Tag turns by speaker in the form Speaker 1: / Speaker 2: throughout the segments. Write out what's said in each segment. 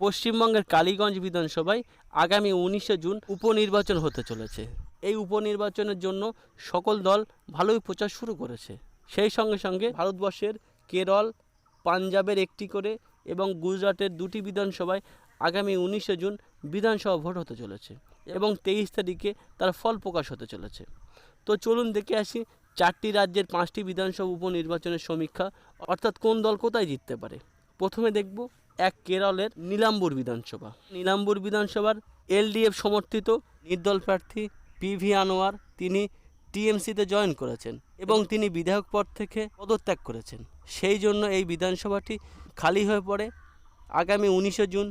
Speaker 1: পশ্চিমবঙ্গের কালীগঞ্জ বিধানসভায় আগামী উনিশে জুন উপনির্বাচন হতে চলেছে। এই উপনির্বাচনের জন্য সকল দল ভালোই প্রচার শুরু করেছে। সেই সঙ্গে সঙ্গে ভারতবর্ষের কেরল, পাঞ্জাবের একটি করে এবং গুজরাটের দুটি বিধানসভায় আগামী উনিশে জুন বিধানসভা ভোট হতে চলেছে এবং তেইশ তারিখে তার ফল প্রকাশ হতে চলেছে। তো চলুন দেখে আসি চারটি রাজ্যের পাঁচটি বিধানসভা উপনির্বাচনের সমীক্ষা, অর্থাৎ কোন দল কোথায় জিততে পারে। প্রথমে দেখব এক কেরলের নীলাম্বুর বিধানসভা। নীলাম্বুর বিধানসভার এলডিএফ সমর্থিত নির্দল প্রার্থী পিভি আনোয়ার তিনি টিএমসিতে জয়েন করেছেন এবং তিনি বিধায়ক পদ থেকে পদত্যাগ করেছেন। সেই জন্য এই বিধানসভাটি খালি হয়ে পড়ে। আগামী উনিশে জুন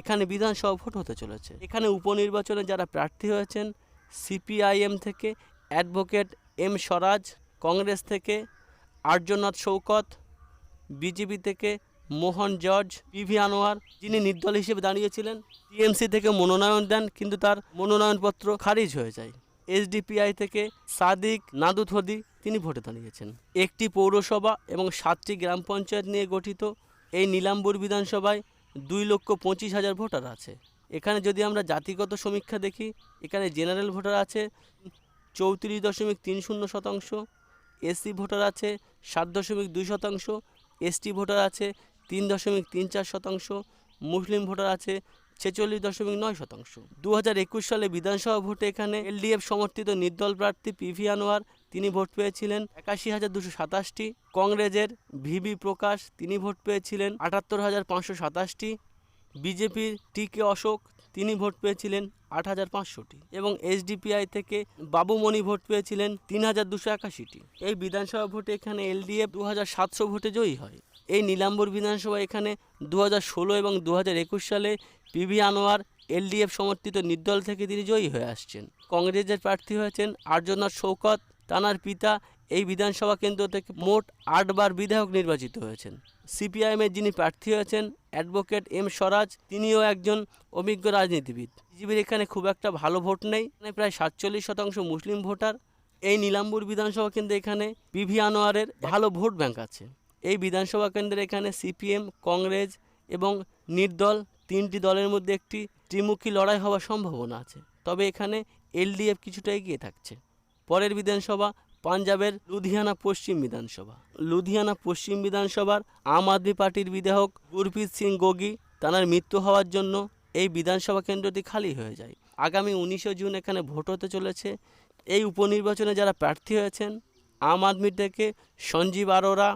Speaker 1: এখানে বিধানসভা ভোট হতে চলেছে। এখানে উপনির্বাচনে যারা প্রার্থী হয়েছেন সিপিআইএম থেকে অ্যাডভোকেট এম স্বরাজ, কংগ্রেস থেকে আর্যনাথ শৌকত বিজেপি থেকে মোহন জর্জ, পিভি আনোয়ার, যিনি নির্দল হিসেবে দাঁড়িয়েছিলেন টিএমসি থেকে মনোনয়ন দেন, কিন্তু তার মনোনয়নপত্র খারিজ হয়ে যায়। এসডিপিআই থেকে সাদিক নাদুথদি, তিনি ভোটে দাঁড়িয়েছেন। একটি পৌরসভা এবং সাতটি গ্রাম পঞ্চায়েত নিয়ে গঠিত এই নীলাম্বুর বিধানসভায় দুই লক্ষ পঁচিশ হাজার ভোটার আছে। এখানে যদি আমরা জাতিগত সমীক্ষা দেখি, এখানে জেনারেল ভোটার আছে চৌত্রিশ দশমিক তিন শূন্য শতাংশ এসসি ভোটার আছে সাত দশমিক দুই শতাংশ এসটি ভোটার আছে তিন দশমিক তিন চার শতাংশ, মুসলিম ভোটার আছে ছেচল্লিশ দশমিক নয় শতাংশ। দু হাজার একুশ সালে বিধানসভা ভোটে এখানে এলডিএফ সমর্থিত নির্দল প্রার্থী পিভি আনোয়ার, তিনি ভোট পেয়েছিলেন। একাশি হাজার দুশো সাতাশটি। কংগ্রেসের ভিবি প্রকাশ, তিনি ভোট পেয়েছিলেন। আটাত্তর হাজার পাঁচশো সাতাশটি। বিজেপির টি কে অশোক, তিনি ভোট পেয়েছিলেন। আট হাজার পাঁচশোটি। এবং এসডিপিআই থেকে বাবুমণি ভোট পেয়েছিলেন। তিন হাজার দুশো একাশিটি। এই বিধানসভা ভোটে এখানে এলডিএফ দু হাজার সাতশো ভোটে জয়ী হয়। এই নীলাম্বর বিধানসভা এখানে দু হাজার ষোলো এবং দু হাজার একুশ সালে পিভি আনোয়ার এলডিএফ সমর্থিত নির্দল থেকে তিনি জয়ী হয়ে আসছেন। কংগ্রেসের প্রার্থী হয়েছেন আর্যনাথ শৌকত তানার পিতা। এই বিধানসভা কেন্দ্র থেকে মোট আটবার বিধায়ক নির্বাচিত হয়েছেন। সিপিআইএমের যিনি প্রার্থী হয়েছেন, অ্যাডভোকেট এম স্বরাজ, তিনিও একজন অভিজ্ঞ রাজনীতিবিদ। বিজেপির এখানে খুব একটা ভালো ভোট নেই প্রায় সাতচল্লিশ শতাংশ মুসলিম ভোটার। এই নীলাম্বুর বিধানসভা কেন্দ্রে এখানে পিভি আনোয়ারের ভালো ভোট ব্যাংক আছে। এই বিধানসভা কেন্দ্রে এখানে সিপিএম, কংগ্রেস এবং নির্দল তিনটি দলের মধ্যে একটি ত্রিমুখী লড়াই হওয়ার সম্ভাবনা আছে। তবে এখানে এলডিএফ কিছুটা এগিয়ে থাকছে। পরের বিধানসভা পাঞ্জাবের লুধিয়ানা পশ্চিম বিধানসভা। লুধিয়ানা পশ্চিম বিধানসভার আম আদমি পার্টির বিধায়ক গুরপ্রীত সিং গোগি তাঁর মৃত্যু হওয়ার জন্য এই বিধানসভা কেন্দ্রটি খালি হয়ে যায়। আগামী উনিশে জুন এখানে ভোট হতে চলেছে। এই উপনির্বাচনে যারা প্রার্থী হয়েছেন, আম আদমি থেকে সঞ্জীব আরোরা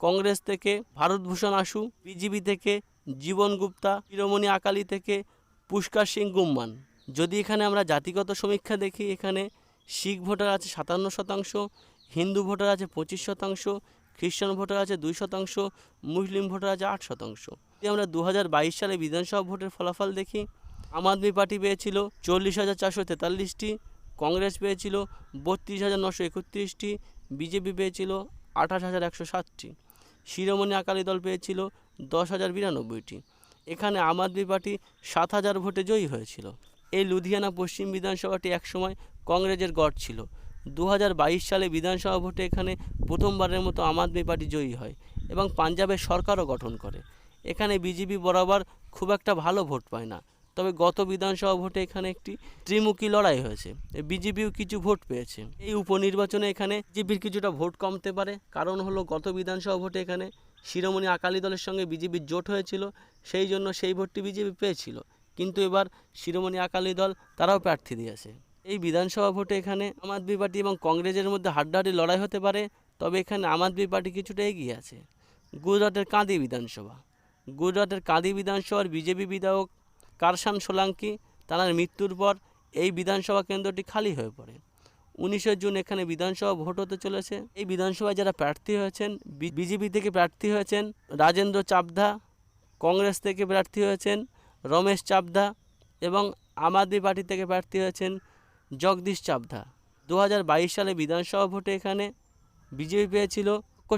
Speaker 1: কংগ্রেস থেকে ভারতভূষণ আশু, বিজেপি থেকে, জীবন গুপ্তা, শিরোমণি আকালি থেকে, পুষ্কার সিং গুম্মান। যদি এখানে আমরা জাতিগত সমীক্ষা দেখি, এখানে শিখ ভোটার আছে সাতান্ন শতাংশ, হিন্দু ভোটার আছে পঁচিশ শতাংশ, খ্রিস্টান ভোটার আছে দুই শতাংশ, মুসলিম ভোটার আছে আট শতাংশ। যদি আমরা দু হাজার বাইশ সালে বিধানসভা ভোটের ফলাফল দেখি, আম আদমি পার্টি পেয়েছিল চল্লিশ হাজার চারশো তেতাল্লিশটি, কংগ্রেস পেয়েছিল বত্রিশ হাজার নশো একত্রিশটি, বিজেপি পেয়েছিল আঠাশ হাজার একশো সাতটি। শিরোমণি আকালি দল পেয়েছিল দশ হাজার বিরানব্বইটি। এখানে আম আদমি পার্টি সাত হাজার ভোটে জয়ী হয়েছিল। এই লুধিয়ানা পশ্চিম বিধানসভাটি একসময় কংগ্রেসের গড় ছিল। দু হাজার বাইশ সালে বিধানসভা ভোটে এখানে প্রথমবারের মতো আম আদমি পার্টি জয়ী হয় এবং পাঞ্জাবের সরকারও গঠন করে। এখানে বিজেপি বরাবর খুব একটা ভালো ভোট পায় না। তবে গত বিধানসভা ভোটে এখানে একটি ত্রিমুখী লড়াই হয়েছে। বিজেপিও কিছু ভোট পেয়েছে। এই উপনির্বাচনে এখানে বিজেপির কিছুটা ভোট কমতে পারে। কারণ হলো, গত বিধানসভা ভোটে এখানে শিরোমণি আকালি দলের সঙ্গে বিজেপির জোট হয়েছিল, সেই জন্য সেই ভোটটি বিজেপি পেয়েছিল। কিন্তু এবার শিরোমণি আকালি দল তারাও প্রার্থী দিয়েছে। এই বিধানসভা ভোটে এখানে আম আদমি পার্টি এবং কংগ্রেসের মধ্যে হাড্ডাহাড্ডি লড়াই হতে পারে, তবে এখানে আম আদমি পার্টি কিছুটা এগিয়ে আছে। গুজরাটের কাঁদি বিধানসভা। গুজরাটের কাঁদি বিধানসভার বিজেপি বিধায়ক কারসান সোলাঙ্কি, তার মৃত্যুর পর এই বিধানসভা কেন্দ্রটি খালি হয়ে পড়ে। উনিশে জুন এখানে বিধানসভা ভোট হতে চলেছে। এই বিধানসভায় যারা প্রার্থী হয়েছেন বিজেপি থেকে প্রার্থী হয়েছেন রাজেন্দ্র চাবধা কংগ্রেস থেকে প্রার্থী হয়েছেন রমেশ চাবধা এবং আম আদমি পার্টি থেকে প্রার্থী হয়েছেন জগদীশ চাবধা দু হাজার বাইশ সালে বিধানসভা ভোটে এখানে বিজেপি পেয়েছিল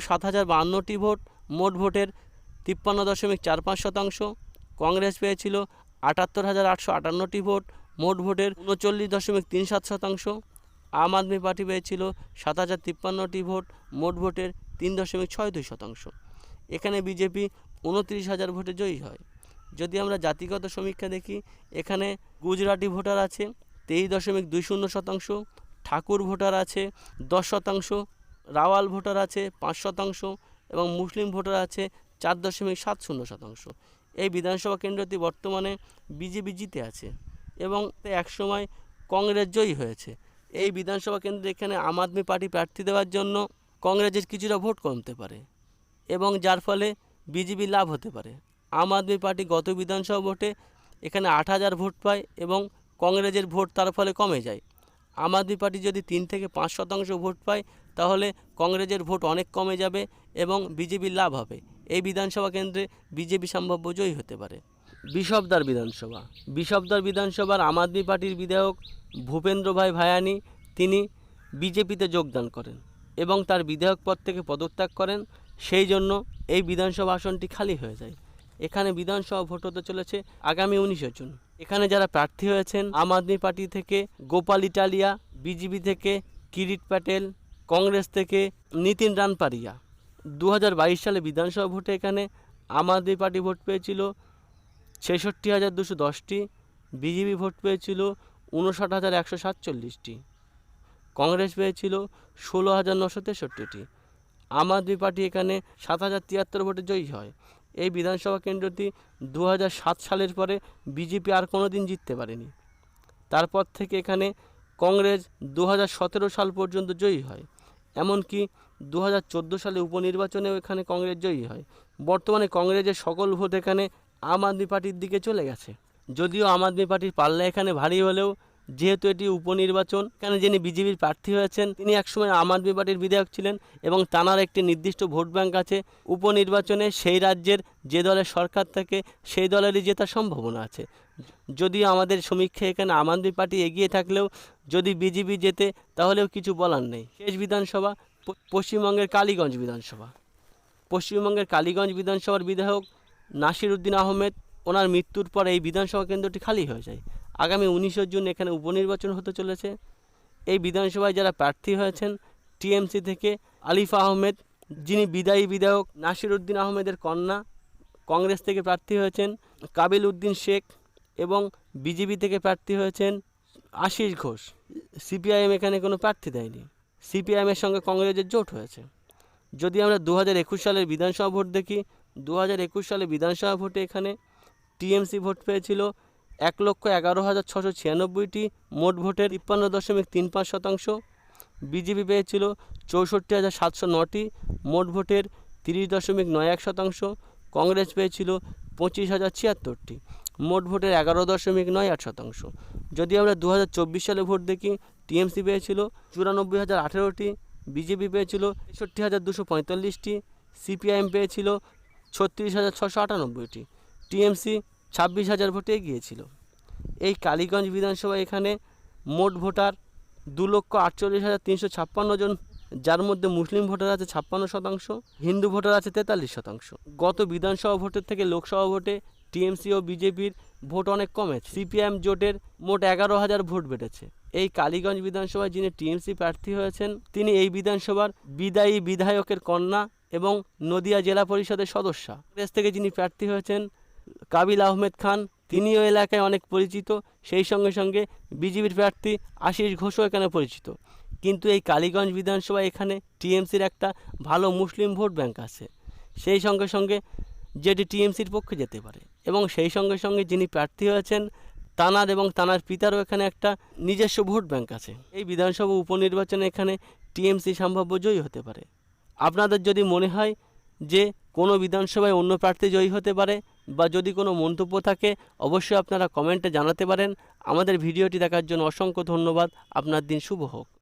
Speaker 1: সাত হাজার বাহান্নটি ভোট, মোট ভোটের তিপ্পান্ন দশমিক চার পাঁচ শতাংশ। কংগ্রেস পেয়েছিল আটাত্তর হাজার আটশো আটান্নটি ভোট, মোট ভোটের উনচল্লিশ দশমিক তিন সাত শতাংশ। আম আদমি পার্টি পেয়েছিল সাত হাজার তিপ্পান্নটি ভোট, মোট ভোটের তিন দশমিক ছয় দুই শতাংশ। এখানে বিজেপি উনত্রিশ হাজার ভোটে জয়ী হয়। যদি আমরা জাতিগত সমীক্ষা দেখি, এখানে গুজরাটি ভোটার আছে তেইশ দশমিক দুই শূন্য শতাংশ, ঠাকুর ভোটার আছে দশ শতাংশ, রাওয়াল ভোটার আছে পাঁচ শতাংশ এবং মুসলিম ভোটার আছে চার দশমিক সাত শূন্য শতাংশ। এই বিধানসভা কেন্দ্রটি বর্তমানে বিজেপি জিতে আছে এবং একসময় কংগ্রেস জয়ী হয়েছে। এই বিধানসভা কেন্দ্রে এখানে আম আদমি পার্টি প্রার্থী দেওয়ার জন্য কংগ্রেসের কিছুটা ভোট কমতে পারে এবং যার ফলে বিজেপি লাভ হতে পারে। আম আদমি পার্টি গত বিধানসভা ভোটে এখানে আট হাজার ভোট পায় এবং কংগ্রেসের ভোট তার ফলে কমে যায়। আম আদমি পার্টি যদি তিন থেকে পাঁচ শতাংশ ভোট পায় তাহলে কংগ্রেসের ভোট অনেক কমে যাবে এবং বিজেপির লাভ হবে। এই বিধানসভা কেন্দ্রে বিজেপি সম্ভাব্য জয়ী হতে পারে। বিশপদার বিধানসভা। বিশপদার বিধানসভার আম আদমি পার্টির বিধায়ক ভূপেন্দ্র ভাই ভায়ানি, তিনি বিজেপিতে যোগদান করেন এবং তার বিধায়ক পদ থেকে পদত্যাগ করেন। সেই জন্য এই বিধানসভা আসনটি খালি হয়ে যায়। এখানে বিধানসভা ভোট হতে চলেছে আগামী উনিশে জুন। এখানে যারা প্রার্থী হয়েছেন, আম আদমি পার্টি থেকে গোপাল ইটালিয়া, বিজেপি থেকে কিরিট প্যাটেল, কংগ্রেস থেকে নিতিন রানপারিয়া। দু হাজার বাইশ সালে বিধানসভা ভোটে এখানে আম আদমি পার্টি ভোট পেয়েছিল। ছেষট্টি হাজার দুশো দশটি বিজেপি ভোট পেয়েছিল। উনষাট হাজার একশো সাতচল্লিশটি কংগ্রেস পেয়েছিল। ষোলো হাজার নশো তেষট্টিটি আম আদমি পার্টি এখানে সাত হাজার তিয়াত্তর ভোটে জয়ী হয়। এই বিধানসভা কেন্দ্রটি দু হাজার সাত সালের পরে বিজেপি আর কোনো দিন জিততে পারেনি। তারপর থেকে এখানে কংগ্রেস দু হাজার সতেরো সাল পর্যন্ত জয়ী হয়। এমনকি দু হাজার চোদ্দ সালে উপনির্বাচনেও এখানে কংগ্রেস জয়ী হয়। বর্তমানে কংগ্রেসের সকল ভোট এখানে আম আদমি পার্টির দিকে চলে গেছে। যদিও আম আদমি পার্টির পাল্লা এখানে ভারী হলেও, যেহেতু এটি উপনির্বাচন এখানে যিনি বিজেপির প্রার্থী হয়েছেন, তিনি একসময় আম আদমি পার্টির বিধায়ক ছিলেন এবং তাঁর একটি নির্দিষ্ট ভোট ব্যাঙ্ক আছে। উপনির্বাচনে সেই রাজ্যের যে দলের সরকার থাকে, সেই দলেরই জেতার সম্ভাবনা আছে। যদিও আমাদের সমীক্ষায় এখানে আম আদমি পার্টি এগিয়ে থাকলেও, যদি বিজেপি জেতে, তাহলেও কিছু বলার নেই। শেষ বিধানসভা পশ্চিমবঙ্গের কালীগঞ্জ বিধানসভা। পশ্চিমবঙ্গের কালীগঞ্জ বিধানসভার বিধায়ক নাসির উদ্দিন আহমেদ, ওনার মৃত্যুর পর এই বিধানসভা কেন্দ্রটি খালি হয়ে যায়। আগামী উনিশে জুন এখানে উপনির্বাচন হতে চলেছে। এই বিধানসভায় যারা প্রার্থী হয়েছেন, টিএমসি থেকে আলিফা আহমেদ, যিনি বিদায়ী বিধায়ক নাসির উদ্দিন আহমেদের কন্যা, কংগ্রেস থেকে প্রার্থী হয়েছেন কাবিল উদ্দিন শেখ এবং বিজেপি থেকে প্রার্থী হয়েছেন আশিস ঘোষ। সিপিআইএম এখানে কোনো প্রার্থী দেয়নি। সিপিআইএমের সঙ্গে কংগ্রেসের জোট হয়েছে। যদি আমরা দু হাজার একুশ সালের বিধানসভা ভোট দেখি দু হাজার একুশ সালে বিধানসভা ভোটে এখানে টিএমসি ভোট পেয়েছিল এক লক্ষ এগারো হাজার ছশো ছিয়ানব্বইটি, মোট ভোটের তিপ্পান্ন দশমিক তিন পাঁচ শতাংশ। বিজেপি পেয়েছিল চৌষট্টি হাজার সাতশো নটি, মোট ভোটের তিরিশ দশমিক নয় এক শতাংশ। কংগ্রেস পেয়েছিল পঁচিশ হাজার ছিয়াত্তরটি। মোট ভোটের এগারো দশমিক নয় আট শতাংশ। যদি আমরা দু হাজার চব্বিশ সালে ভোট দেখি, টিএমসি পেয়েছিল চুরানব্বই হাজার আঠেরোটি, বিজেপি পেয়েছিল তেষট্টি হাজার দুশো পঁয়তাল্লিশটি, সিপিআইএম পেয়েছিল ছত্রিশ হাজার ছশো আটানব্বইটি, টিএমসি ছাব্বিশ হাজার ভোটে এগিয়েছিল। এই কালীগঞ্জ বিধানসভা এখানে মোট ভোটার দু লক্ষ আটচল্লিশ হাজার তিনশো ছাপ্পান্ন জন, যার মধ্যে মুসলিম ভোটার আছে ছাপ্পান্ন শতাংশ, হিন্দু ভোটার আছে তেতাল্লিশ শতাংশ। গত বিধানসভা ভোটের থেকে লোকসভা ভোটে টিএমসি ও বিজেপির ভোট অনেক কমেছে। সিপিএম জোটের মোট এগারো হাজার ভোট বেড়েছে। এই কালীগঞ্জ বিধানসভায় যিনি টিএমসি প্রার্থী হয়েছেন, তিনি এই বিধানসভার বিদায়ী বিধায়কের কন্যা এবং নদিয়া জেলা পরিষদের সদস্য। কংগ্রেস থেকে যিনি প্রার্থী হয়েছেন, কাবিল আহমেদ খান, তিনিও এলাকায় অনেক পরিচিত। সেই সঙ্গে সঙ্গে বিজেপির প্রার্থী আশিস ঘোষও এখানে পরিচিত। কিন্তু এই কালীগঞ্জ বিধানসভা এখানে টিএমসির একটা ভালো মুসলিম ভোট ব্যাংক আছে। সেই সঙ্গে সঙ্গে যেটি টিএমসির পক্ষে যেতে পারে। এবং সেই সঙ্গে সঙ্গে যিনি প্রার্থী হয়েছেন, তানার এবং তানার পিতারও এখানে একটা নিজস্ব ভোট ব্যাংক আছে। এই বিধানসভা উপনির্বাচনে এখানে টিএমসি সম্ভাব্য জয়ী হতে পারে। আপনাদের যদি মনে হয় যে কোনো বিধানসভায় অন্য প্রার্থী জয়ী হতে পারে বা যদি কোনো মন্তব্য থাকে, অবশ্যই আপনারা কমেন্টে জানাতে পারেন। আমাদের ভিডিওটি দেখার জন্য অসংখ্য ধন্যবাদ। আপনার দিন শুভ হোক।